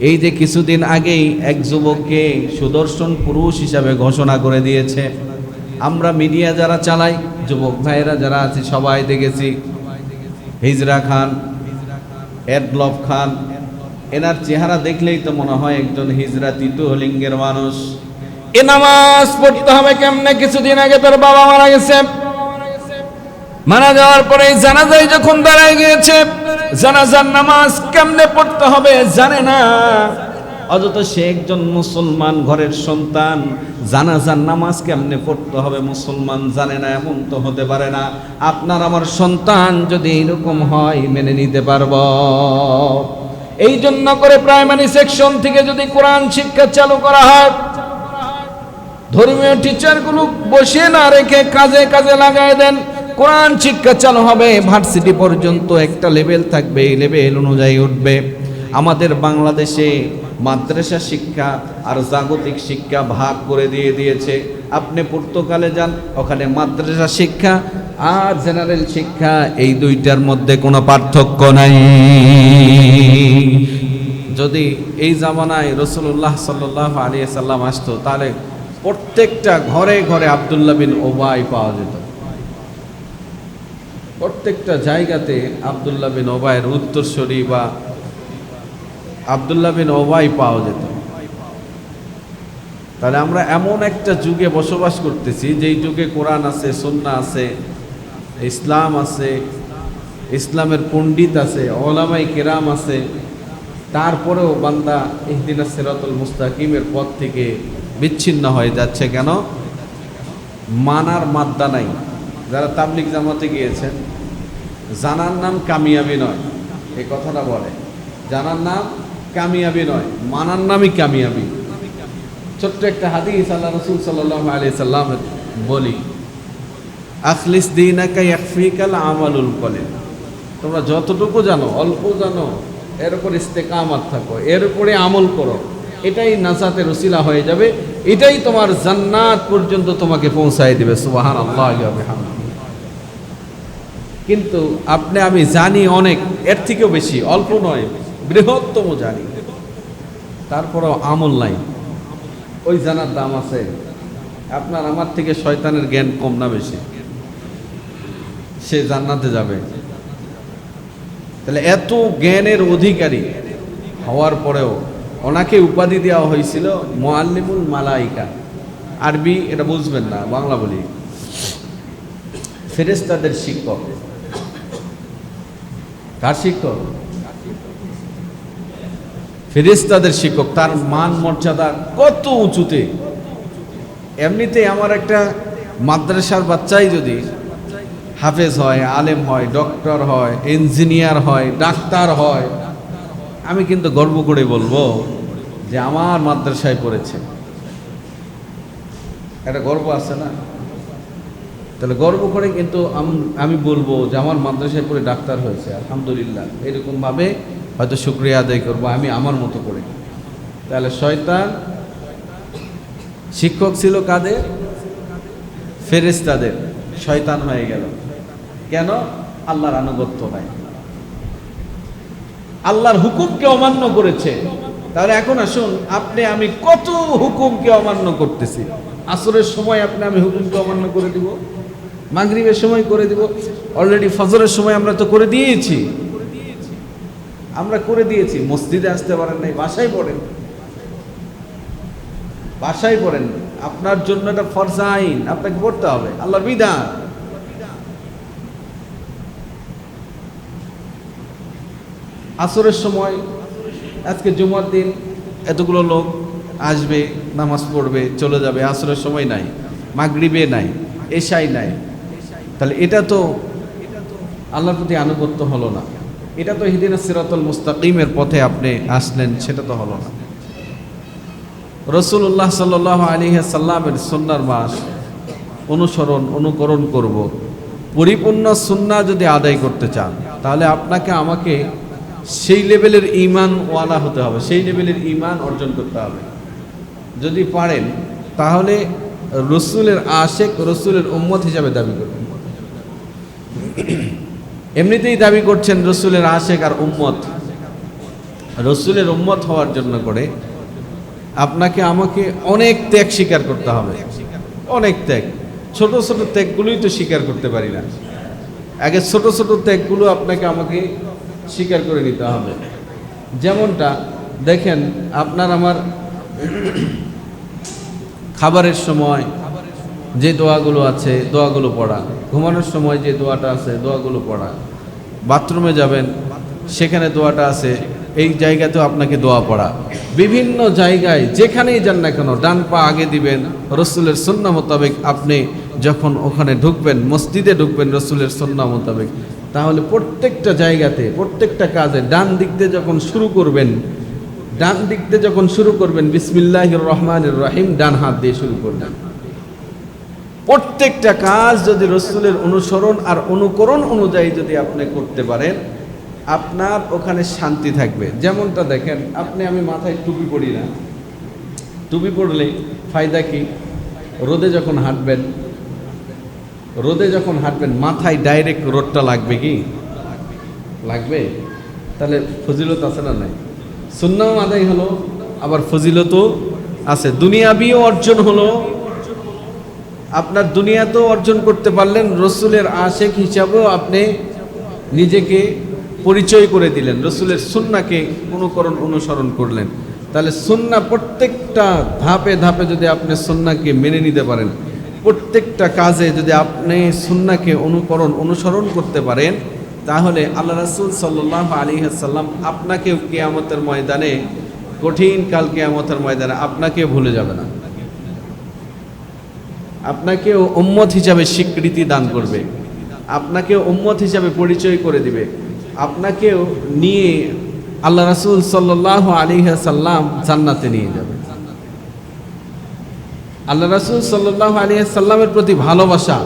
এই যে কিছুদিন আগেই এক যুবককে সুদর্শন পুরুষ হিসাবে ঘোষণা করে দিয়েছে। আমরা মিডিয়া যারা চালাই, যুবক ভাইয়েরা যারা আছে, সবাই দেখেছি। হিজরা খান, এডলফ খান, এনার চেহারা দেখলেই তো মনে হয় একজন হিজরা তৃতীয় মানুষ। এ নামাজ পড়তে হবে কেমনে? কিছুদিন আগে তোর বাবা মারা গেছে। মারা যাওয়ার পরে জানাজায় যখন দাঁড়ায় গিয়েছে, জানাজার নামাজ কেমনে পড়তে হবে জানে না। অযথা সে একজন মুসলমান ঘরের সন্তান, জানাজার নামাজ কেমনে পড়তে হবে মুসলমান জানে না, এমন তো হতে পারে না। আপনার আমার সন্তান যদি এরকম হয়, মেনে নিতে পারব। এই জন্য করে প্রাইমারি সেকশন থেকে যদি কোরআন শিক্ষা চালু করা হয়, ধর্মীয় টিচারগুলো বসে না রেখে কাজে কাজে লাগায় দেন। কোরআন শিক্ষা চালু হবে, ভার্সিটি পর্যন্ত একটা লেভেল থাকবে, এই লেভেল অনুযায়ী উঠবে। আমাদের বাংলাদেশে মাদ্রাসা শিক্ষা আর জাগতিক শিক্ষা ভাগ করে দিয়ে দিয়েছে। আপনি পর্তুগালে যান, ওখানে মাদ্রাসা শিক্ষা আর জেনারেল শিক্ষা, এই দুইটার মধ্যে কোনো পার্থক্য নাই। যদি এই জামানায় রসুল্লাহ সাল্লাহ আলী সাল্লাম আসতো, তাহলে প্রত্যেকটা ঘরে ঘরে আবদুল্লাহ বিন ওবাই পাওয়া যেত। প্রত্যেকটা জায়গাতে আবদুল্লাহ বিন ওবাইয়ের উত্তরসূরি বা আবদুল্লাহ বিন ওবাই পাওয়া যেত। তাহলে আমরা এমন একটা যুগে বসবাস করতেছি, যেই যুগে কোরআন আছে সন্না আছে, ইসলাম আছে, ইসলামের পণ্ডিত আছে, ওলামাই কেরাম আছে, তারপরেও বান্দা ইহদিনা সিরাতুল মুস্তাকিমের পথ থেকে বিচ্ছিন্ন হয়ে যাচ্ছে কেন? মানার মাদ্দা নাই। যারা তাবলিক জামাতে গিয়েছেন, জানার নাম কামিয়াবি নয়। এই কথাটা বলে। জানার নাম কামিয়াবি নয়, মানার নামই কামিয়াবি। ছোট্ট একটা হাদিস আল্লাহ রসুল সাল্লাহ আলি সাল্লাম বলি আখলিস দিনাকা ইয়াকফিকাল আমালুল কলে তোমরা যতটুকু জানো, অল্প জানো, এর উপর ইস্তেকামাত থাকো, এর উপরে আমল করো। এটাই নাজাতের রসিলা হয়ে যাবে, এটাই তোমার জান্নাত পর্যন্ত তোমাকে পৌঁছায় দেবে সুবাহান আল্লাহ কিন্তু আপনি, আমি জানি অনেক, এর থেকেও বেশি, অল্প নয়, বৃহত্তম জানি। তারপরেও আমল নাই। ওই জানার দাম আছে। আপনার, আমার থেকে শয়তানের জ্ঞান কম না বেশি। সে জান্নাতে যাবে। তাহলে এত জ্ঞানের অধিকারী হওয়ার পরেও ওনাকে উপাধি দেওয়া হয়েছিল মোয়াল্লিমুল মালাইকা। আরবি, এটা বুঝবেন না, বাংলা বলি। ফেরেস্তাদের শিক্ষক। কার শিক্ষক? ফেরেস্তাদের শিক্ষক, তার মান মর্যাদা কত উঁচুতে? এমনিতে আমার একটা মাদ্রাসার বাচ্চাই যদি হাফেজ হয়, আলেম হয়, ডক্টর হয়, ইঞ্জিনিয়ার হয়, ডাক্তার হয়, আমি কিন্তু গর্ব করে বলব যে আমার মাদ্রাসায় পড়েছে। একটা গর্ব আছে না? তাহলে গর্ব করে কিন্তু আমি বলব যে আমার মাদ্রাসায় পড়ে ডাক্তার হয়েছে, আলহামদুলিল্লাহ। এরকমভাবে হয়তো শুক্রিয়া আদায় করব, আমি আমার মতো করে। তাহলে শয়তান শিক্ষক ছিল কাদের? ফেরেস্তাদের শয়তান হয়ে গেল। কেন? আল্লাহর আনুগত্য হয় আল্লাহর হুকুমকে অমান্য করেছে। তাহলে এখন আসুন, আপনি, আমি কত হুকুমকে অমান্য করতেছি? আসরের সময় আপনি আমি হুকুমকে অমান্য করে দিব? মাগরিবের সময় করে দিব অলরেডি ফজরের সময় আমরা তো করে দিয়েছি। আমরা করে দিয়েছি, মসজিদে আসতে পারেন নাই, বাসায় পড়েন। বাসায় পড়েন আপনার জন্য এটা ফরজ আইন, আপনাকে পড়তে হবে, আল্লাহর বিধান। আসরের সময়, আজকে জুমার দিন, এতগুলো লোক আসবে, নামাজ পড়বে, চলে যাবে, আসরের সময় নাই, মাগরিবে নাই এশাই নাই। তাহলে এটা তো আল্লাহর প্রতি আনুগত্য হলো না। এটা তো হিদিনা সিরাতুল মুস্তাকিমের পথে আপনি আসলেন, সেটা তো হলো না। রসুল্লাহ সাল আলী সাল্লামের সন্ন্যার মাস অনুসরণ, অনুকরণ করব। পরিপূর্ণ সুন্না যদি আদায় করতে চান, তাহলে আপনাকে আমাকে সেই লেভেলের ইমান ওয়ালা হতে হবে, সেই লেভেলের ইমান অর্জন করতে হবে। যদি পারেন, তাহলে রসুলের আশেক, রসুলের উম্মত হিসাবে দাবি করবেন এমনিতেই দাবি করছেন রসুলের আশেক আর উম্মত। রসুলের উম্মত হওয়ার জন্য করে আপনাকে, আমাকে অনেক ত্যাগ স্বীকার করতে হবে। অনেক ত্যাগ। ছোট ছোট ত্যাগগুলোই তো স্বীকার করতে পারি না। আগে ছোট ছোট ত্যাগগুলো আপনাকে, আমাকে স্বীকার করে নিতে হবে। যেমনটা, দেখেন, আপনার আমার খাবারের সময় যে দোয়াগুলো আছে, দোয়াগুলো পড়া। ঘুমানোর সময় যে দোয়াটা আছে, দোয়াগুলো পড়া। বাথরুমে যাবেন, সেখানে দোয়াটা আছে, এই জায়গাতেও আপনাকে দোয়া পড়া। বিভিন্ন জায়গায়, যেখানেই যান না কেন, ডান পা আগে দিবেন, রসুলের সন্না মোতাবেক আপনি যখন ওখানে ঢুকবেন, মসজিদে ঢুকবেন রসুলের সন্না মোতাবেক, তাহলে প্রত্যেকটা জায়গাতে, প্রত্যেকটা কাজে ডান দিক দিয়ে যখন শুরু করবেন, ডান দিক দিয়ে যখন শুরু করবেন বিসমিল্লাহ রহমান রহিম, ডান হাত দিয়ে শুরু করবেন। প্রত্যেকটা কাজ যদি রসুলের অনুসরণ আর অনুকরণ অনুযায়ী যদি আপনি করতে পারেন, আপনার ওখানে শান্তি থাকবে। যেমনটা দেখেন, আপনি আমি মাথায় টুপি পড়ি না। টুপি পড়লে ফায়দা কি? রোদে যখন হাঁটবেন, রোদে যখন হাঁটবেন, মাথায় ডাইরেক্ট রোদটা লাগবে কি? লাগবে? তাহলে ফজিলত আছে না নাই? সুন্নাও আদায় হলো, আবার ফজিলতও আছে। দুনিয়াবিও অর্জন হলো আপনার দুনিয়াতেও অর্জন করতে পারলেন, রসুলের আশেক হিসাবেও আপনি নিজেকে পরিচয় করে দিলেন, রসুলের সুন্নাকে অনুকরণ, অনুসরণ করলেন। তাহলে সুন্না প্রত্যেকটা ধাপে ধাপে যদি আপনি সুন্নাকে মেনে নিতে পারেন, প্রত্যেকটা কাজে যদি আপনি সুন্নাকে অনুকরণ, অনুসরণ করতে পারেন, তাহলে আল্লাহ রাসুল সাল্লাহ আলী সাল্লাম আপনাকেও কেয়ামতের ময়দানে, কঠিন কাল কেয়ামতের ময়দানে আপনাকেও ভুলে যাবে না। আপনাকেও উম্মত হিসাবে স্বীকৃতি দান করবে। আপনাকে উম্মত হিসাবে পরিচয় করে দিবে। আপনাকেও নিয়ে আল্লাহ রাসুল সাল্লাহ আলী সাল্লাম জান্নাতে নিয়ে যাবে। আল্লাহ রাসুল সাল্লাহ আলী সাল্লামের প্রতি ভালোবাসা,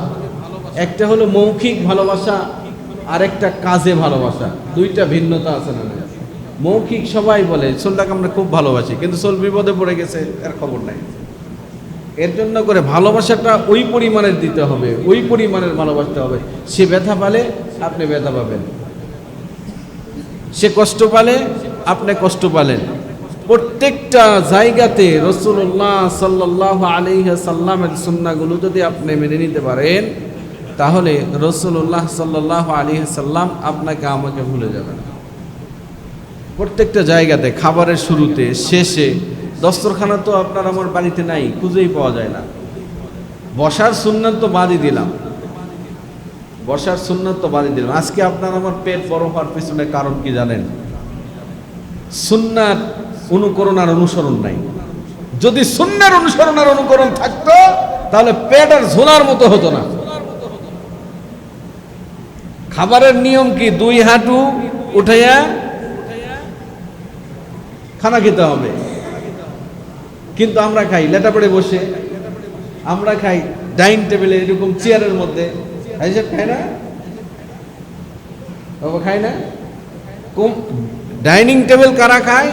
একটা হলো মৌখিক ভালোবাসা আর একটা কাজে ভালোবাসা। দুইটা ভিন্নতা আছে না মৌখিক সবাই বলে, সোলটাকে আমরা খুব ভালোবাসি। কিন্তু সোল বিপদে পড়ে গেছে, এর খবর নাই। এর জন্য করে ভালোবাসাটা ওই পরিমাণের দিতে হবে, ওই পরিমাণের ভালোবাসতে হবে। সে ব্যথা পালে আপনি ব্যথা পাবেন। সে কষ্ট পালে আপনি কষ্ট পালেন। প্রত্যেকটা জায়গাতে রসুল্লাহ সাল্লাহ আলিহ সাল্লামের যদি আপনি মেনে নিতে পারেন, তাহলে রসুল্লাহ সাল্লাহ আলী সাল্লাম আপনাকে আমাকে ভুলে যাবেন। প্রত্যেকটা জায়গাতে, খাবারের শুরুতে, শেষে দস্তরখানা তো আপনার আমার বাড়িতে নাই, খুঁজেই পাওয়া যায় না। বসার সুন্নাত তো বাদই দিলাম। বসার সুন্নাত তো বাদই দিলাম। আজকে আপনার আমার পেট বড় হওয়ার পিছনে কারণ কি জানেন? সুন্নার অনুকরণ আর অনুসরণ নাই। যদি সুন্নার অনুসরণ আর অনুকরণ থাকতো, তাহলে পেট আর ঝোলার মতো হতো না। খাবারের নিয়ম কি? দুই হাঁটু উঠাইয়া খানা খেতে হবে। কিন্তু আমরা খাই, লেটা পড়ে বসে। আমরা খাই ডাইনিং টেবিলে এরকম চেয়ারের মধ্যে। খাই না? বাবা খাই না? কম ডাইনিং টেবিল কারা খায়?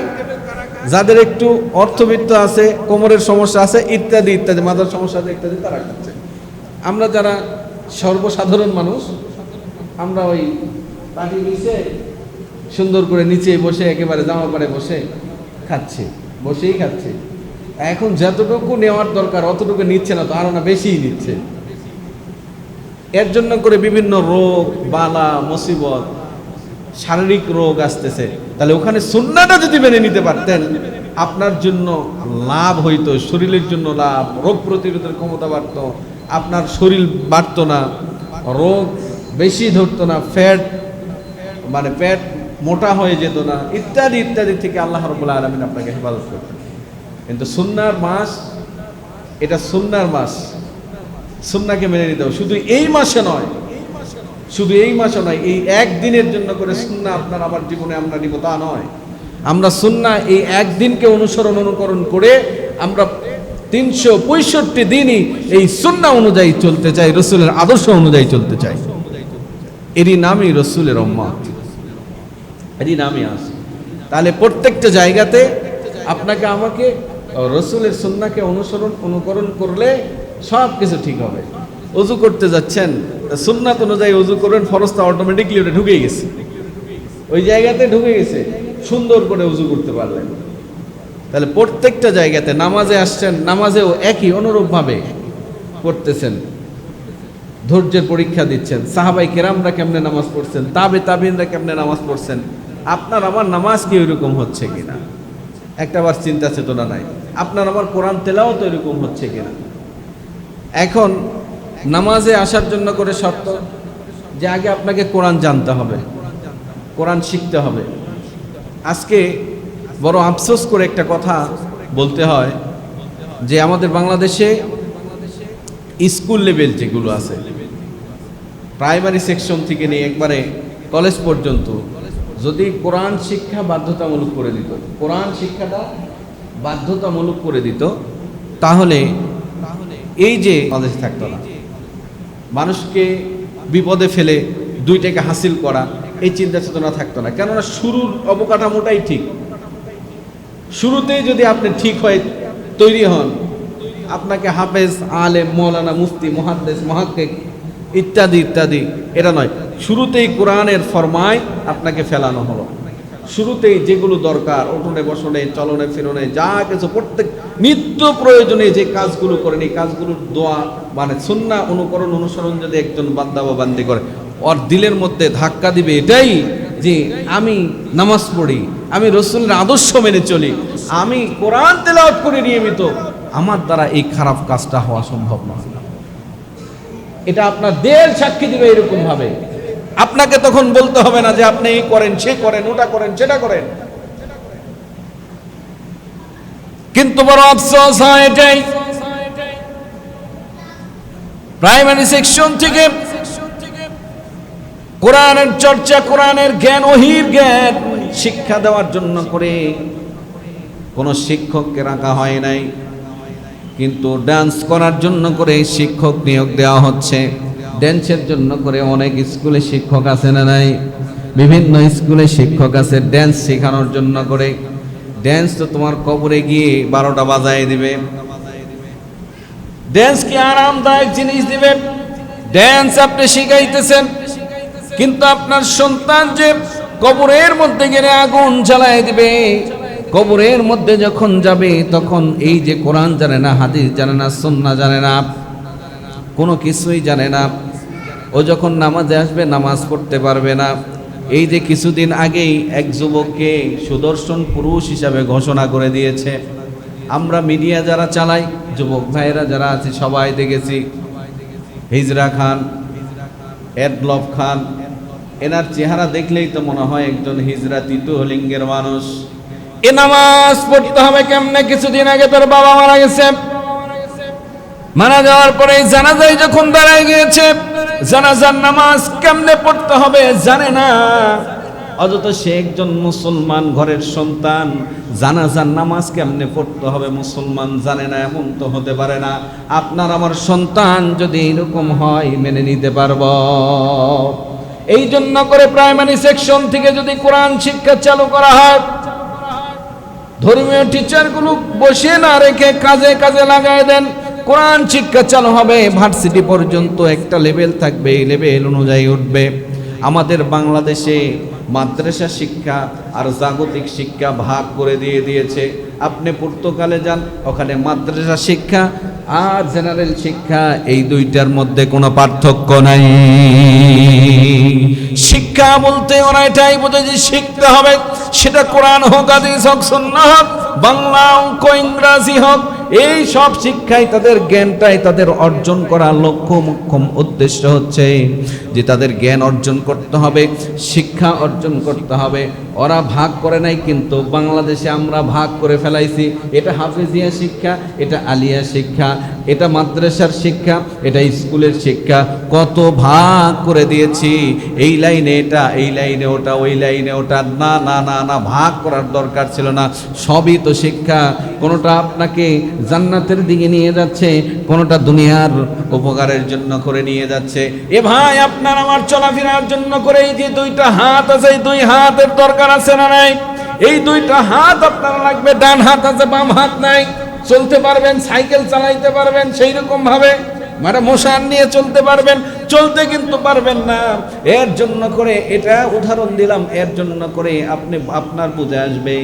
যাদের একটু অর্থবিত্ত আছে, কোমরের সমস্যা আছে, ইত্যাদি ইত্যাদি, মাথার সমস্যা আছে, ইত্যাদি, তারা খাচ্ছে। আমরা যারা সর্বসাধারণ মানুষ, আমরা ওই পাটি নিচে, সুন্দর করে নিচে বসে, একেবারে জামা পাড়ে বসে খাচ্ছে, বসেই খাচ্ছে। এখন যতটুকু নেওয়ার দরকার, অতটুকু নিচ্ছে না তো, আরও না বেশিই নিচ্ছে। এর জন্য করে বিভিন্ন রোগ, বালা, মুসিবত, শারীরিক রোগ আসতেছে। তাহলে ওখানে সুন্নাটা যদি মেনে নিতে পারতেন, আপনার জন্য লাভ হইতো, শরীরের জন্য লাভ, রোগ প্রতিরোধের ক্ষমতা বাড়তো, আপনার শরীর বাড়তো না, রোগ বেশি ধরতো না ফ্যাট মানে পেট মোটা হয়ে যেত না, ইত্যাদি ইত্যাদি থেকে আল্লাহ রবুল্লা আলমিন আপনাকে হেফাজত করতেন। কিন্তু সুন্নার মাস, এটা সুন্নার মাস। সুন্নাকে মেনে নিতে হবে। শুধু এই মাসে নয়, শুধু এই মাসে নয়, এই একদিনের জন্য করে সুন্না আপনার আমার জীবনে আমরা নিব তা নয়। আমরা সুন্না এই একদিনকে অনুসরণ অনুকরণ করে আমরা তিনশো পঁয়ষট্টি দিনই এই সুন্না অনুযায়ী চলতে চাই, রসুলের আদর্শ অনুযায়ী চলতে চাই। এরই নামই রসুলের অম্মত এরই নামই আছে তাহলে প্রত্যেকটা জায়গাতে আপনাকে আমাকে রসুলের সুন্নাকে অনুসরণ, অনুকরণ করলে সব কিছু ঠিক হবে। অজু করতে যাচ্ছেন, সুন্নাত অনুযায়ী অজু করবেন, ফরজটা অটোমেটিকলি ওটা ঢুকে গেছে। ওই জায়গাতে ঢুকে গেছে, সুন্দর করে উজু করতে পারলেন। তাহলে প্রত্যেকটা জায়গাতে নামাজে আসছেন, নামাজেও একই অনুরূপভাবে করতেছেন ধৈর্যের পরীক্ষা দিচ্ছেন, সাহাবাই কেরামরা কেমনে নামাজ পড়ছেন, তাবে তাবিনরা কেমনে নামাজ পড়ছেন, আপনার, আমার নামাজ কি ওইরকম হচ্ছে কিনা? একটা বার চিন্তা চেতনা নাই। আপনার আমার কোরআন তেলাও তো এরকম হচ্ছে কিনা? এখন নামাজে আসার জন্য করে শর্ত যে আগে আপনাকে কোরআন জানতে হবে, কোরআন শিখতে হবে। আজকে বড় আফসোস করে একটা কথা বলতে হয় যে আমাদের বাংলাদেশে স্কুল লেভেল যেগুলো আছে, প্রাইমারি সেকশন থেকে নিয়ে একবারে কলেজ পর্যন্ত যদি কোরআন শিক্ষা বাধ্যতামূলক করে দিত, কোরআন শিক্ষাটা বাধ্যতামূলক করে দিত তাহলে এই যে বাংলাদেশ থাকতো না। মানুষকে বিপদে ফেলে দুইটাকে হাসিল করা এই চিন্তা চেতনা থাকতো না। কেননা শুরুর অবকাঠামোটাই ঠিক। শুরুতেই যদি আপনি ঠিক হয়ে তৈরি হন আপনাকে হাফেজ আলেম মৌলানা মুফতি মহাদ্দেশ মহাক্কেক ইত্যাদি ইত্যাদি এটা নয়। শুরুতেই কোরআনের ফরমায় আপনাকে ফেলানো হলো। শুরুতেই যেগুলো দরকার, উঠোনে, বসনে, চলনে, ফিরনে, যা কিছু প্রত্যেক নিত্য প্রয়োজনে যে কাজগুলো করেন, এই কাজগুলোর দোয়া মানে সুন্না অনুকরণ, অনুসরণ যদি একজন বান্দা বা বান্দি করে, ওর দিলের মধ্যে ধাক্কা দিবে এটাই যে আমি নামাজ পড়ি, আমি রসুলের আদর্শ মেনে চলি, আমি কোরআন তেলাওয়াত করে নিয়মিত, আমার দ্বারা এই খারাপ কাজটা হওয়া সম্ভব নয়। এটা আপনার দেল সাক্ষী দিবে এরকম ভাবে আপনাকে তখন বলতে হবে না যে আপনি এই করেন, সে করেন, ওটা করেন, সেটা করেন। কিন্তু বড় আফসোস হয় এটাই। প্রাইমারি সেকশন থেকে কোরআনের চর্চা, কোরআনের জ্ঞান ওহির জ্ঞান শিক্ষা দেওয়ার জন্য করে কোনো শিক্ষককে রাখা হয় নাই। কিন্তু ডান্স করার জন্য করে শিক্ষক নিয়োগ দেওয়া হচ্ছে। ড্যান্সের জন্য করে অনেক স্কুলে শিক্ষক আছে না নাই? বিভিন্ন স্কুলে শিক্ষক আছে ড্যান্স শেখানোর জন্য করে। ড্যান্স তো তোমার কবরে গিয়ে বারোটা বাজায় দিবে। ড্যান্স কি আরামদায়ক জিনিস দিবে? ড্যান্স আপনি শিখাইতেছেন, কিন্তু আপনার সন্তান যে কবরের মধ্যে গেলে আগুন জ্বালায় দিবে। কবরের মধ্যে যখন যাবে, তখন এই যে কোরআন জানে না, হাদিস জানে না সন্না জানে না, কোনো কিছুই জানে না। ও যখন নামাজে আসবে, নামাজ পড়তে পারবে না। এই যে কিছুদিন আগেই এক যুবককে সুদর্শন পুরুষ হিসাবে ঘোষণা করে দিয়েছে। আমরা মিডিয়া যারা চালাই, যুবক ভাইয়েরা যারা আছে, সবাই দেখেছি। হিজরা খান, এডলফ খান, এনার চেহারা দেখলেই তো মনে হয় একজন হিজরা তৃতীয় লিঙ্গের মানুষ। এ নামাজ পড়তে হবে কেমনে? কিছুদিন আগে তোর বাবা মারা গেছে। মারা যাওয়ার পরে জানাজায় যখন দাঁড়ায় গিয়েছে জানাজার নামাজ কেমনে পড়তে হবে জানে না। অযথ সে একজন মুসলমান ঘরের সন্তান, জানাজার নামাজ কেমনে পড়তে হবে মুসলমান জানে না, এমন তো হতে পারে না। আপনার আমার সন্তান যদি এরকম হয়, মেনে নিতে পারব। এই জন্য করে প্রাইমারি সেকশন থেকে যদি কোরআন শিক্ষা চালু করা হয়, ধর্মীয় টিচারগুলো বসে না রেখে কাজে কাজে লাগায় দেন। কোরআন শিক্ষা চালু হবে, ভার্সিটি পর্যন্ত একটা লেভেল থাকবে, এই লেভেল অনুযায়ী উঠবে। আমাদের বাংলাদেশে মাদ্রাসা শিক্ষা আর জাগতিক শিক্ষা ভাগ করে দিয়ে দিয়েছে। আপনি পর্তুগালে যান, ওখানে মাদ্রাসা শিক্ষা আর জেনারেল শিক্ষা, এই দুইটার মধ্যে কোনো পার্থক্য নাই। শিক্ষা বলতে ওরা এটাই বোঝে যে শিখতে হবে, সেটা কোরআন হোক, হাদিস হোক, সুন্নাহ হোক, বাংলা অঙ্ক ইংরাজি হোক এই সব শিক্ষাই তাদের জ্ঞানটাই তাদের অর্জন করার লক্ষ্য মুখ্যম উদ্দেশ্য হচ্ছে যে তাদের জ্ঞান অর্জন করতে হবে, শিক্ষা অর্জন করতে হবে। ওরা ভাগ করে নাই কিন্তু বাংলাদেশে আমরা ভাগ করে ফেলাইছি। এটা হাফেজিয়া শিক্ষা, এটা আলিয়া শিক্ষা, এটা মাদ্রাসার শিক্ষা, এটা স্কুলের শিক্ষা। কত ভাগ করে দিয়েছি। এই লাইনে এটা, এই লাইনে ওটা, ওই লাইনে ওটা। না না না না, ভাগ করার দরকার ছিল না। সবই তো শিক্ষা। কোনোটা আপনাকে জান্নাতের দিকে নিয়ে যাচ্ছে, কোনোটা দুনিয়ার উপকারের জন্য করে নিয়ে যাচ্ছে। এ ভাই, আপনার আমার চলাফেরার জন্য করে এই যে দুইটা হাত আছে, এই দুই হাতের দরকার আছে না নাই? এই দুইটা হাত আপনার লাগবে, ডান হাত আছে, বাম হাত নাই। চলতে পারবেন, সাইকেল চালাইতে পারবেন সেই রকম ভাবে। মানে মশান নিয়ে চলতে পারবেন, চলতে কিন্তু পারবেন না। এর জন্য করে এটা উদাহরণ দিলাম, এর জন্য করে আপনি, আপনার বুঝে আসবে।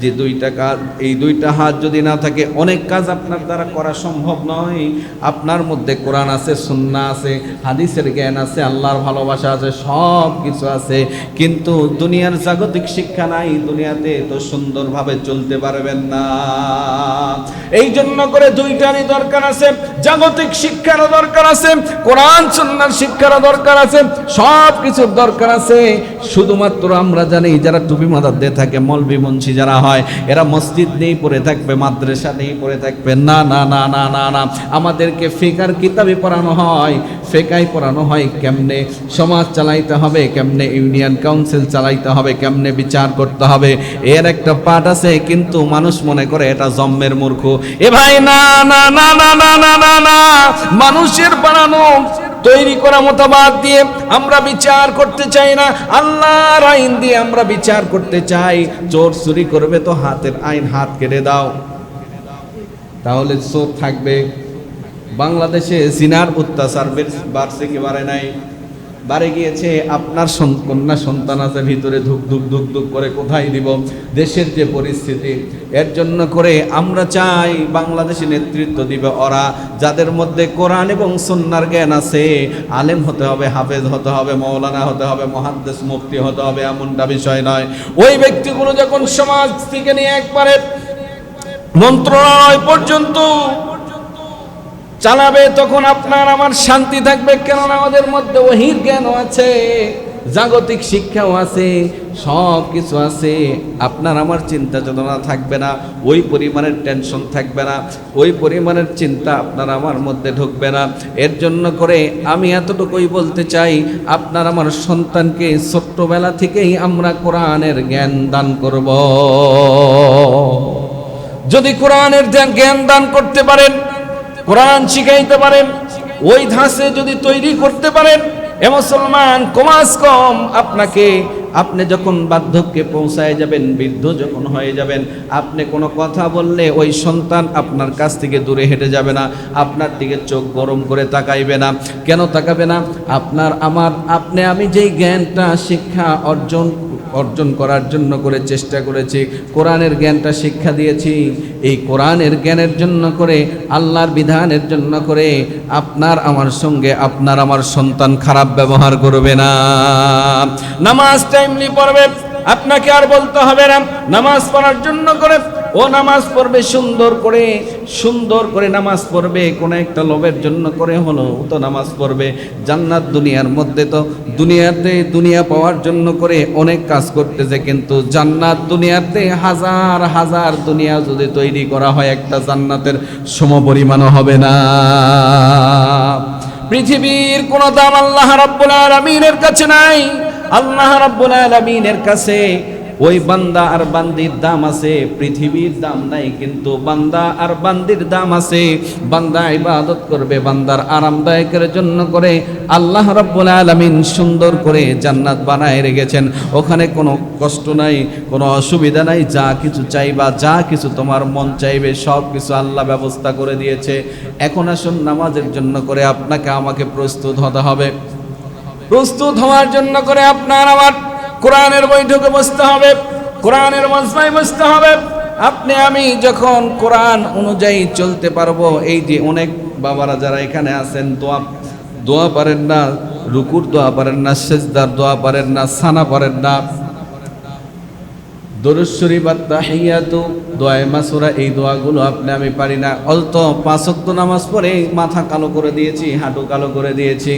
যে দুইটা কাজ, এই দুইটা হাত যদি না থাকে, অনেক কাজ আপনার দ্বারা করা সম্ভব নয়। আপনার মধ্যে কোরআন আছে সুন্না আছে, হাদিসের জ্ঞান আছে, আল্লাহর ভালোবাসা আছে, সব কিছু আছে। কিন্তু দুনিয়ার জাগতিক শিক্ষা নাই, দুনিয়াতে তো সুন্দরভাবে চলতে পারবেন না। এই জন্য করে দুইটারই দরকার আছে, জাগতিক শিক্ষারও দরকার আছে, কোরআন সুন্নার শিক্ষারও দরকার আছে, সব কিছুর দরকার আছে। শুধুমাত্র আমরা জানি, যারা টুপি মাথার দিয়ে থাকে, মলবি মুন্সি যারা হয় এরা মসজিদ নেই পড়ে থাকবে মাদ্রাসা নেই পড়ে থাকবে না না না না না না আমাদেরকে ফেকার কিতাবে পড়ানো হয় ফেকাই পড়ানো হয় কেমনে সমাজ চালাইতে হবে কেমনে ইউনিয়ন কাউন্সিল চালাইতে হবে কেমনে বিচার করতে হবে এর একটা পাঠ আছে কিন্তু মানুষ মনে করে এটা জম্মের মূর্খ এ ভাই না না না না না না না মানুষের বানানো তৈরি করা মতবাদ দিয়ে আমরা বিচার করতে চাই না। আল্লাহর আইন দিয়ে আমরা বিচার করতে চাই। চোর চুরি করবে তো হাতের আইন হাত কেটে দাও। তাহলে চোর থাকবে। বাংলাদেশে জিনার অত্যাচার বাড়ছে কি বাড়ে নাই। বাড়ে গিয়েছে, আপনার কন্যা সন্তান আছে ভিতরে, ধুক ধুক ধুক ধুক করে কোথায় দিব? দেশের যে পরিস্থিতি, এর জন্য করে আমরা চাই বাংলাদেশে নেতৃত্ব দিবে ওরা, যাদের মধ্যে কোরআন এবং সন্ন্যার জ্ঞান আছে। আলেম হতে হবে, হাফেজ হতে হবে, মৌলানা হতে হবে, মহাদ্দেশ মুক্তি হতে হবে, এমনটা বিষয় নয়। ওই ব্যক্তিগুলো যখন সমাজ থেকে নিয়ে একবারে মন্ত্রণালয় পর্যন্ত চালাবে, তখন আপনার আমার শান্তি থাকবে। কেননা আমাদের মধ্যে ওহির জ্ঞানও আছে, জাগতিক শিক্ষাও আছে সব কিছু আছে। আপনার আমার চিন্তা চেতনা থাকবে না, ওই পরিমাণের টেনশন থাকবে না, ওই পরিমাণের চিন্তা আপনার আমার মধ্যে ঢুকবে না। এর জন্য করে আমি এতটুকুই বলতে চাই, আপনার আমার সন্তানকে ছোট্টবেলা থেকেই আমরা কোরআনের জ্ঞান দান করব। যদি কোরআনের জ্ঞান- জ্ঞান দান করতে পারেন কোরআন শিখাইতে পারেন, ওই ধাঁচে যদি তৈরি করতে পারেন, এ মুসলমান কমাস কম আপনাকে, আপনি যখন বার্ধক্যে পৌঁছায় যাবেন, বৃদ্ধ যখন হয়ে যাবেন, আপনি কোনো কথা বললে ওই সন্তান আপনার কাছ থেকে দূরে হেঁটে যাবে না, আপনার দিকে চোখ গরম করে তাকাইবে না। কেন তাকাবে না? আপনার আমার, আপনি, আমি যেই জ্ঞানটা, শিক্ষা অর্জন অর্জন করার জন্য করে চেষ্টা করেছি, কোরআনের জ্ঞানটা শিক্ষা দিয়েছি, এই কোরআনের জ্ঞানের জন্য করে, আল্লাহর বিধানের জন্য করে, আপনার আমার সঙ্গে আপনার আমার সন্তান খারাপ ব্যবহার করবে না। নামাজ টাইমলি পড়বে, আপনাকে আর বলতে হবে না, নামাজ পড়ার জন্য করে ও নামাজ পড়বে, সুন্দর করে সুন্দর করে নামাজ পড়বে, কোন একটা লোভের জন্য করে হলো তো নামাজ পড়বে। জান্নাত দুনিয়ার মধ্যে তো, দুনিয়াতে দুনিয়া পাওয়ার জন্য করে অনেক কাজ করতেছে, কিন্তু জান্নাত দুনিয়াতে হাজার হাজার দুনিয়া যদি তৈরি করা হয়, একটা জান্নাতের সমপরিমাণও হবে না। পৃথিবীর কোন দাম আল্লাহ রাব্বুল আলামিনের কাছে নাই। আল্লাহ রাব্বুল আলামিনের কাছে ওই বান্দা আর বান্দির দাম আছে, পৃথিবীর দাম নাই কিন্তু বান্দা আর বান্দির দাম আছে। বান্দা ইবাদত করবে, বান্দার আরামদায়কের জন্য করে আল্লাহ রাব্বুল আলামিন সুন্দর করে জান্নাত বানায় রেখেছেন। ওখানে কোনো কষ্ট নাই, কোনো অসুবিধা নাই, যা কিছু চাইবা, যা কিছু তোমার মন চাইবে, সব কিছু আল্লাহ ব্যবস্থা করে দিয়েছে। এখন আসুন নামাজের জন্য করে আপনাকে আমাকে প্রস্তুত হতে হবে। প্রস্তুত হওয়ার জন্য করে আপনার আমার কোরআনের বৈঠকে বসতে হবে, কোরআনের মজমায় বসতে হবে। আপনি, আমি যখন কোরআন অনুযায়ী চলতে পারব, এই যে অনেক বাবারা যারা এখানে আছেন, দোয়া দোয়া পারেন না, রুকুর দোয়া পারেন না, সেজদার দোয়া পারেন না, সানা পারেন না। দরুশ্বরী বা তাহিয়াতু দোয়ায় মাসুরা, এই দোয়াগুলো আপনি, আমি পারি না। অল্প পাঁচক্ত নামাজ পড়ে মাথা কালো করে দিয়েছি, হাঁটু কালো করে দিয়েছি।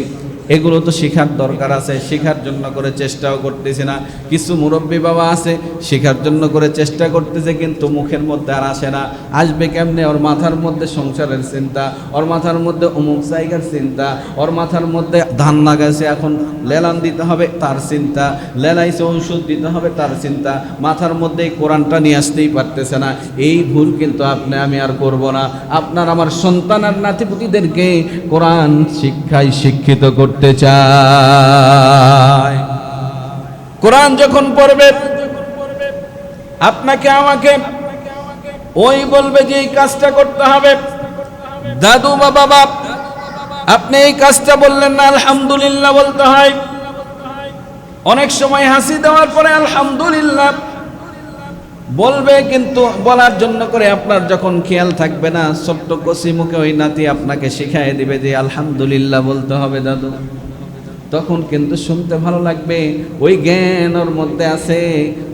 এগুলো তো শেখার দরকার আছে, শেখার জন্য করে চেষ্টাও করতেছি না। কিছু মুরব্বী বাবা আছে, শেখার জন্য করে চেষ্টা করতেছে, কিন্তু মুখের মধ্যে আর আসে না। আসবে কেমনে? ওর মাথার মধ্যে সংসারের চিন্তা, ওর মাথার মধ্যে অমুক জায়গার চিন্তা, ওর মাথার মধ্যে ধান লাগাইছে এখন, লেলান দিতে হবে তার চিন্তা, লেলাইছে ঔষধ দিতে হবে তার চিন্তা। মাথার মধ্যে কোরআনটা নিয়ে আসতেই পারতেছে না। এই ভুল কিন্তু আপনি, আমি আর করব না। আপনার আমার সন্তান আর নাতিপুতিদেরকে কোরআন শিক্ষায় শিক্ষিত করতে চায়। কোরআন যখন পড়বে, আপনাকে আমাকে ওই বলবে যে এই কাজটা করতে হবে। দাদু বা বাবা, আপনি এই কাজটা বললেন না, আলহামদুলিল্লাহ বলতে হয়। অনেক সময় হাসি দেওয়ার পরে আলহামদুলিল্লাহ বলবে কিন্তু বলার জন্য করে আপনার যখন খেয়াল থাকবে না, ছোট্ট কষি মুখে ওই নাতি আপনাকে শিখাই দিবে যে আলহামদুলিল্লাহ বলতে হবে দাদু। তখন কিন্তু শুনতে ভালো লাগবে, ওই জ্ঞান ওর মধ্যে আছে,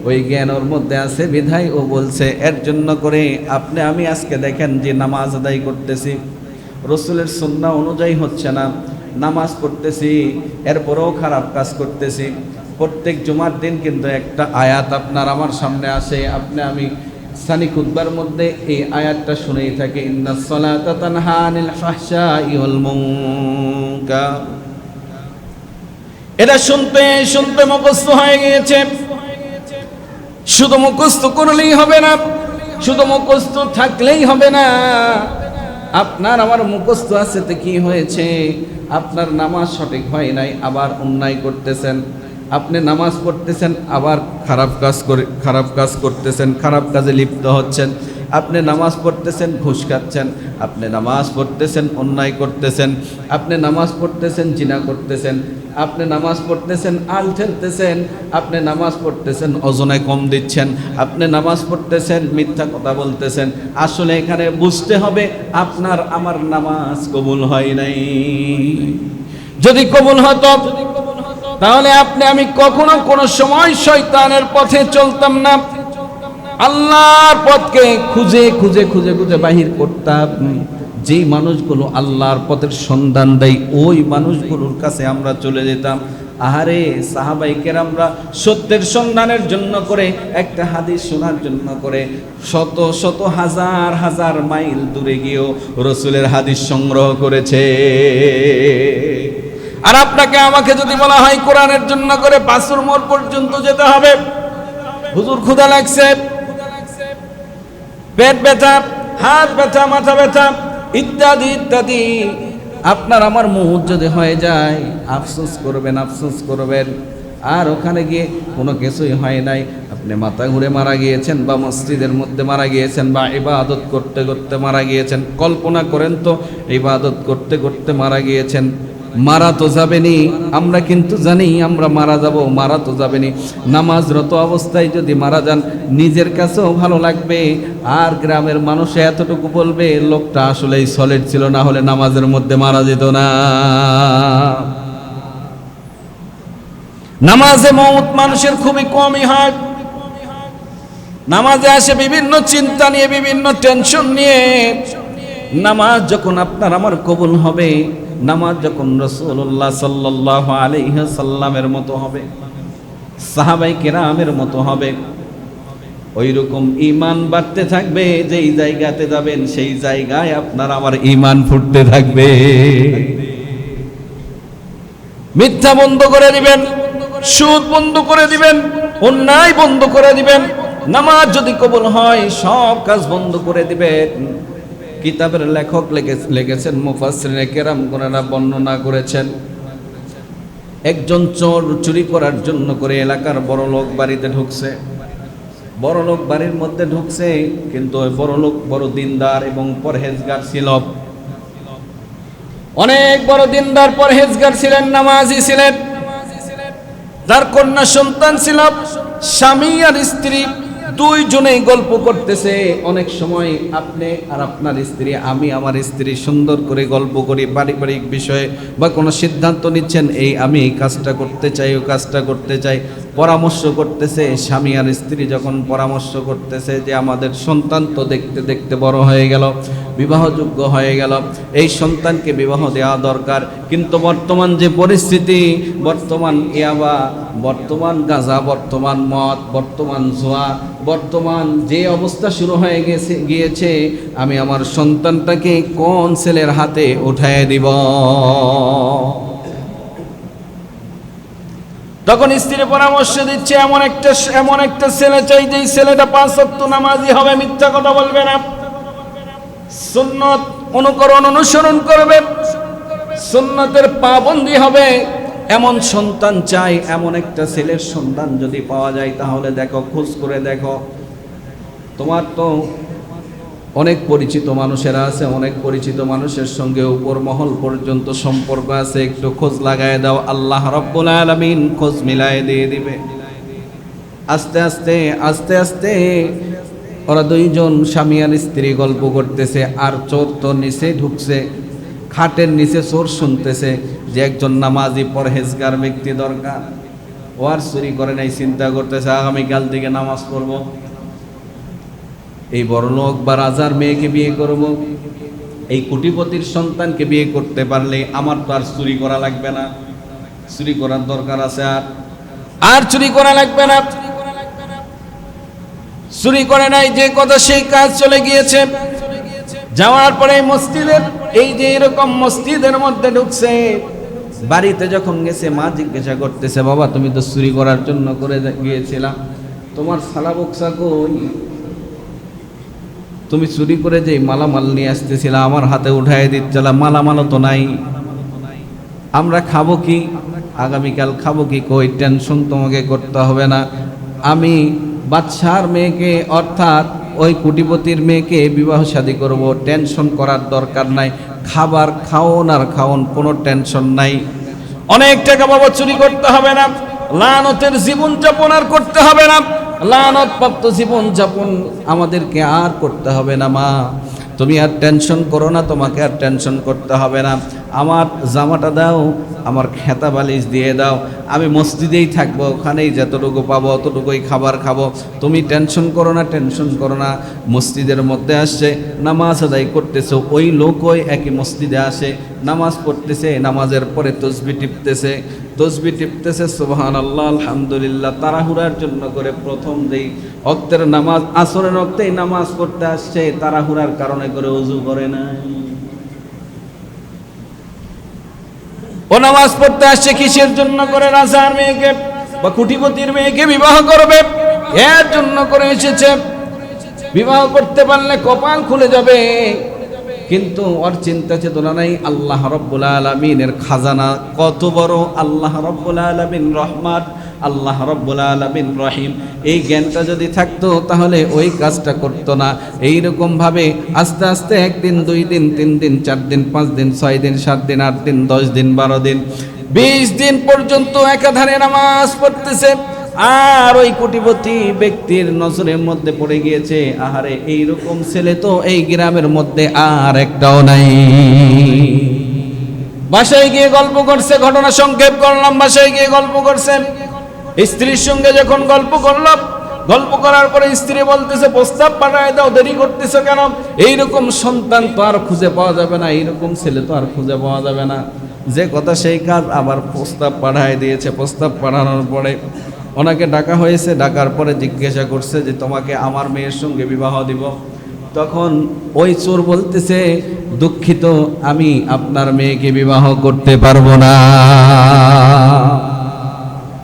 ওই জ্ঞান ওর মধ্যে আছে বিধায় ও বলছে। এর জন্য করে আপনি, আমি আজকে দেখেন যে নামাজ আদায় করতেছি, রসুলের সন্না অনুযায়ী হচ্ছে না, নামাজ পড়তেছি, এরপরেও খারাপ কাজ করতেছি। প্রত্যেক জুমার দিন কিন্তু একটা আয়াত আপনার আমার সামনে আসে, আপনি আমি সানি খুতবার মধ্যে এই আয়াতটা শুনেই থাকি এটা শুনতে শুনতে মুখস্থ হয়ে গিয়েছে। শুধু মুখস্থ করলেই হবে না, শুধু মুখস্থ থাকলেই হবে না। আপনার আমার মুখস্থ আছে তো কি হয়েছে? আপনার নামাজ সঠিক হয় নাই, আবার অন্যায় করতেছেন। আপনি নামাজ পড়তেছেন, আবার খারাপ কাজ করে, খারাপ কাজ করতেছেন, খারাপ কাজে লিপ্ত হচ্ছেন। আপনি নামাজ পড়তেছেন, ঘুষ খাচ্ছেন। আপনি নামাজ পড়তেছেন, অন্যায় করতেছেন। আপনি নামাজ পড়তেছেন, জিনা করতেছেন। আপনি নামাজ পড়তেছেন, আল ঠেলতেছেন। আপনি নামাজ পড়তেছেন, ওজনে কম দিচ্ছেন। আপনি নামাজ পড়তেছেন, মিথ্যা কথা বলতেছেন। আসলে এখানে বুঝতে হবে, আপনার, আমার নামাজ কবুল হয় নাই। যদি কবুল হতো তাহলে আপনি, আমি কখনো কোনো সময় শয়তানের পথে চলতাম না। আল্লাহর পথকে খুঁজে খুঁজে খুঁজে খুঁজে বাহির করতাম। যেই মানুষগুলো আল্লাহর পথের সন্ধান দেয়, ওই মানুষগুলোর কাছে আমরা চলে যেতাম। আহারে, সাহাবাই কেরামরা সত্যের সন্ধানের জন্য করে, একটা হাদিস শোনার জন্য করে, শত শত হাজার হাজার মাইল দূরে গিয়েও রসুলের হাদিস সংগ্রহ করেছে। আর আপনাকে আমাকে যদি বলা হয় কোরআনের জন্য করে বাসুর মোড় পর্যন্ত যেতে হবে। হুজুর ক্ষুদা লাগছে। পেট ব্যথা, হাত ব্যথা, মাথা ব্যথা, ইত্যাদি ইত্যাদি। আপনার আমার মুহূর্ত যদি হয়ে যায়, আফসোস করবেন আফসোস করবেন। আর ওখানে গিয়ে কোনো কিছুই হয় নাই। আপনি মাথা ঘুরে মারা গিয়েছেন বা মসজিদের মধ্যে মারা গিয়েছেন বা ইবাদত করতে করতে মারা গিয়েছেন। কল্পনা করেন তো, ইবাদত করতে করতে মারা গিয়েছেন। মারা তো যাবেনি, আমরা কিন্তু জানি আমরা মারা যাব, মারা তো যাবেনি। নামাজরত অবস্থায় যদি মারা যান, নিজের কাছেও ভালো লাগবে। আর গ্রামের মানুষ এতটুকু বলবে, লোকটা আসলেই সলিড ছিল, না হলে নামাজের মধ্যে মারা যেত না। নামাজে মৌত মানুষের খুবই কমই হয়। নামাজে আসে বিভিন্ন চিন্তা নিয়ে, বিভিন্ন টেনশন নিয়ে। নামাজ যখন আপনার আমার কবুল হবে নামাজ যখন রসুল্লাহ সাল্লাহ আলাইহ সাল্লামের মতো হবে, সাহাবাই কেরামের মতো হবে ওই রকম ইমান বাড়তে থাকবে, যেই জায়গাতে যাবেন সেই জায়গায় আপনার আমার ইমান ফুটতে থাকবে। মিথ্যা বন্ধ করে দিবেন, সুদ বন্ধ করে দিবেন, অন্যায় বন্ধ করে দিবেন, নামাজ যদি কবল হয়, সব কাজ বন্ধ করে দিবেন। কিতাবের লেখক লেগে- লিখেছেন মুফাসরিনে কেরাম কোনারা বর্ণনা করেছেন, একজন চোর চুরি করার জন্য করে এলাকার বড় লোক বাড়িতে ঢুকছে। বড় লোক বাড়ির মধ্যে ঢুকছে, কিন্তু ওই বড় লোক বড় দিনদার এবং পরহেজগার ছিল। অনেক বড় দিনদার, পরহেজগার ছিলেন, নামাজি ছিলেন। তার কন্যা সন্তান ছিল, স্বামী আর স্ত্রী। দুইজনেই গল্প করতেছে, অনেক সময় আপনি আর আপনার স্ত্রী, আমি আমার স্ত্রী সুন্দর করে গল্প করি, পারিবারিক বিষয়ে বা কোনো সিদ্ধান্ত নিচ্ছেন, এই আমি এই কাজটা করতে চাই, ও কাজটা করতে চাই। পরামর্শ করতেছে, স্বামী আর স্ত্রী যখন পরামর্শ করতেছে যে আমাদের সন্তান তো দেখতে দেখতে বড় হয়ে গেল, বিবাহযোগ্য হয়ে গেল, এই সন্তানকে বিবাহ দেওয়া দরকার। কিন্তু বর্তমান যে পরিস্থিতি, বর্তমান ইয়াবা বর্তমান গাঁজা, বর্তমান মদ, বর্তমান জোয়া, বর্তমান যে অবস্থা শুরু হয়ে গেছে, গিয়েছে, আমি আমার সন্তানটাকে কোন ছেলের হাতে উঠায় দিব? তখন স্ত্রী পরামর্শ দিচ্ছে, এমন একটা এমন একটা ছেলে চাই যে ছেলেটা পাঁচ সপ্ত নামাজি হবে, মিথ্যা কথা বলবে না। সুন্নত অনুকরণ অনুসরণ করবে। সুন্নতের পাবন্দি হবে। এমন সন্তান চাই, এমন একটা ছেলের সন্তান যদি পাওয়া যায়, তাহলে দেখো, খোঁজ করে দেখো। তোমার তো অনেক পরিচিত মানুষেরা আছে, অনেক পরিচিত মানুষের সঙ্গে উপর মহল পর্যন্ত সম্পর্ক আছে। একটু খোঁজ লাগায় দাও, আল্লাহ রব্বুল আলামিন খোঁজ মিলায় দিয়ে দিবে। আস্তে আস্তে আস্তে আস্তে ওরা দুইজন স্বামী আর স্ত্রী গল্প করতেছে, আর চোর তো নিচে ঢুকছে, খাটের নিচে চোর শুনতেছে। যে একজন নামাজি পরহেজগার ব্যক্তি দরকার, ও আর চুরি করে নাই, চিন্তা করতেছে, আগামীকাল থেকে নামাজ পড়ব। এই বড়লোক বা রাজার মেয়েকে বিয়ে করব। এই কোটিপতির সন্তানকে বিয়ে করতে পারলে আমার তো আর চুরি করা লাগবে না। চুরি করার দরকার আছে আর? আর চুরি করা লাগবে না। চুরি করে নাই, যে কথা সেই কাজ চলে গিয়েছে। যাওয়ার পরে মসজিদের, এই যে এরকম মসজিদের মধ্যে ঢুকছে বাড়িতে যখন গেছে, মা জিজ্ঞাসা করতেছে, বাবা, তুমি তো চুরি করার জন্য করে গিয়েছিলাম তোমার সালা বক্সা কই? তুমি চুরি করে যে মালামাল নিয়ে আসতেছিলা, আমার হাতে উঠাই দিচ্ছিল, মালামালও তো নাই। আমরা খাব কি? আগামীকাল খাব কি? কই? টেনশন তোমাকে করতে হবে না। আমি বাদশার মেয়েকে, অর্থাৎ ওই কুটিপতির মেয়েকে বিবাহ শাদী করব। টেনশন করার দরকার নাই। খাবার খাওন আর খাওন কোনো টেনশন নাই। অনেক টাকা বাবা চুরি করতে হবে না, লানতের জীবন যাপন আর করতে হবে না। লানত প্রাপ্ত জীবন যাপন আমাদেরকে আর করতে হবে না, মা। তুমি আর টেনশন করো না, তোমাকে আর টেনশন করতে হবে না। আমার জামাটা দাও, আমার খেতা বালিশ দিয়ে দাও। আমি মসজিদেই থাকব, ওখানেই যতটুকু পাবো, অতটুকুই খাবার খাব। তুমি টেনশন করো না, টেনশন করো না। মসজিদের মধ্যে আসছে, নামাজ আদায় করতেছে, ওই লোকই একই মসজিদে আসে। নামাজ পড়তেছে, নামাজের পরে তসবি টিপতেছে। তসবি টিপতেছে সোহান আল্লাহ আলহামদুলিল্লাহ, তাড়াহুড়ার জন্য করে প্রথম যেই অক্তের নামাজ, আসরের অক্তেই নামাজ পড়তে আসছে তাড়াহুড়ার কারণে করে উজু করে নাই। ও নামাজ পড়তে আসছে কিসের জন্য করে? রাজার মেয়েকে বা কুটিপতির মেয়েকে বিবাহ করবে? এর জন্য করে এসেছে। বিবাহ করতে পারলে কপাল খুলে যাবে। কিন্তু ওর চিন্তা চেতনা নাই, আল্লাহ রব্বুল আলমিনের খাজানা কত বড়। আল্লাহ রব্বুল আলমিন রহমান আল্লাহ রব্বুল আলমিন রহিম। এই জ্ঞানটা যদি থাকতো, তাহলে ওই কাজটা করতো না। এই ভাবে আস্তে আস্তে একদিন, দুই দিন, তিন দিন, চার দিন, পাঁচ দিন, ছয় দিন, সাত দিন, আট দিন, দশ দিন, বারো দিন, বিশ দিন পর্যন্ত একাধারে নামাজ পড়তেছে। আর ওই কোটিপতি ব্যক্তির নজরের মধ্যে পড়ে গিয়েছে, আহারে, এইরকম ছেলে তো এই গ্রামের মধ্যে আর একটাও নাই। বাসায় গিয়ে গল্প করছে, ঘটনা সংক্ষেপ করলাম, বাসায় গিয়ে গল্প করছে। স্ত্রীর সঙ্গে যখন গল্প করলাম, গল্প করার পরে স্ত্রী বলতেছে, প্রস্তাব পাঠায় দাও, দেরি করতেছে কেন? এইরকম সন্তান তো আর খুঁজে পাওয়া যাবে না, এইরকম ছেলে তো আর খুঁজে পাওয়া যাবে না। যে কথা সেই কাজ আবার প্রস্তাব পাঠায় দিয়েছে, প্রস্তাব পাঠানোর পরে ওনাকে ডাকা হয়েছে, ডাকার পরে জিজ্ঞাসা করছে যে তোমাকে আমার মেয়ের সঙ্গে বিবাহ দিব। তখন ওই চোর বলতেছে, দুঃখিত, আমি আপনার মেয়েকে বিবাহ করতে পারব না।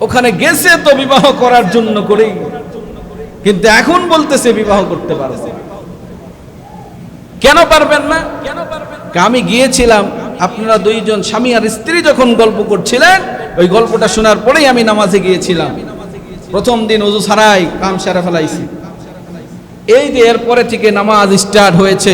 ওখানে গেছে তো বিবাহ করার জন্য করেই। কিন্তু এখন বলতেছে বিবাহ করতে পারবে। কেন পারবেন না? কেন পারবেন আমি গিয়েছিলাম, আপনারা দুইজন স্বামী আর স্ত্রী যখন গল্প করছিলেন, ওই গল্পটা শোনার পরেই আমি নামাজে গিয়েছিলাম। প্রথম দিন অজু ছাড়াই কাম সেরে ফেলাইছি। এই যে এরপরে থেকে নামাজ স্টার্ট হয়েছে,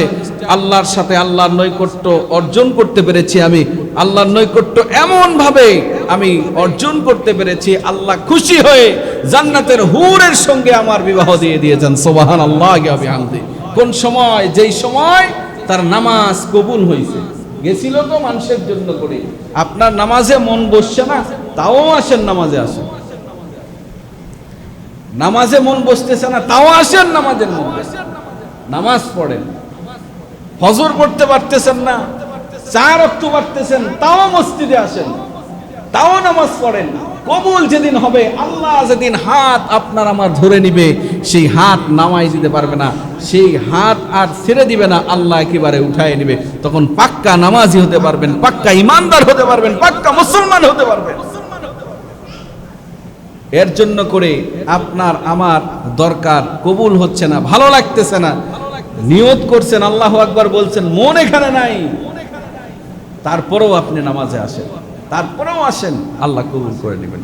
আল্লাহর সাথে আল্লাহর নৈকট্য অর্জন করতে পেরেছি আমি। আল্লাহর নৈকট্য এমন ভাবে আমি অর্জন করতে পেরেছি, আল্লাহ খুশি হয়ে জান্নাতের হুরের সঙ্গে আমার বিবাহ দিয়ে দিয়েছেন। সোবাহান আল্লাহ আবিহামদি কোন সময়, যেই সময় তার নামাজ কবুল হয়েছে। গেছিল তো মানুষের জন্য করে। আপনার নামাজে মন বসছে না, তাও আসেন নামাজে আসেন। নামাজে মন বসতেছে না, তাও আসেন নামাজের মধ্যে। নামাজ পড়েন। হজর করতে পারতেছেন না, চার অক্ট পারতেছেন, তাও মসজিদে আসেন। তাও নামাজ পড়েন। কবুল যেদিন হবে, আল্লাহ যেদিন হাত আপনার আমার ধরে নিবে, সেই হাত নামাই দিতে পারবে না, সেই হাত আর ছেড়ে দিবে না, আল্লাহ একেবারে উঠায় নিবে। তখন পাক্কা নামাজি হতে পারবেন, পাক্কা ইমানদার হতে পারবেন, পাক্কা মুসলমান হতে পারবেন। এর জন্য করে আপনার আমার দরকার কবুল হচ্ছে না, ভালো লাগতেছে না। নিয়ত করছেন, আল্লাহ আকবার বলছেন, মন এখানে নাই। তারপরেও আপনি নামাজে আসেন, তারপরেও আসেন, আল্লাহ কবুল করে নেবেন।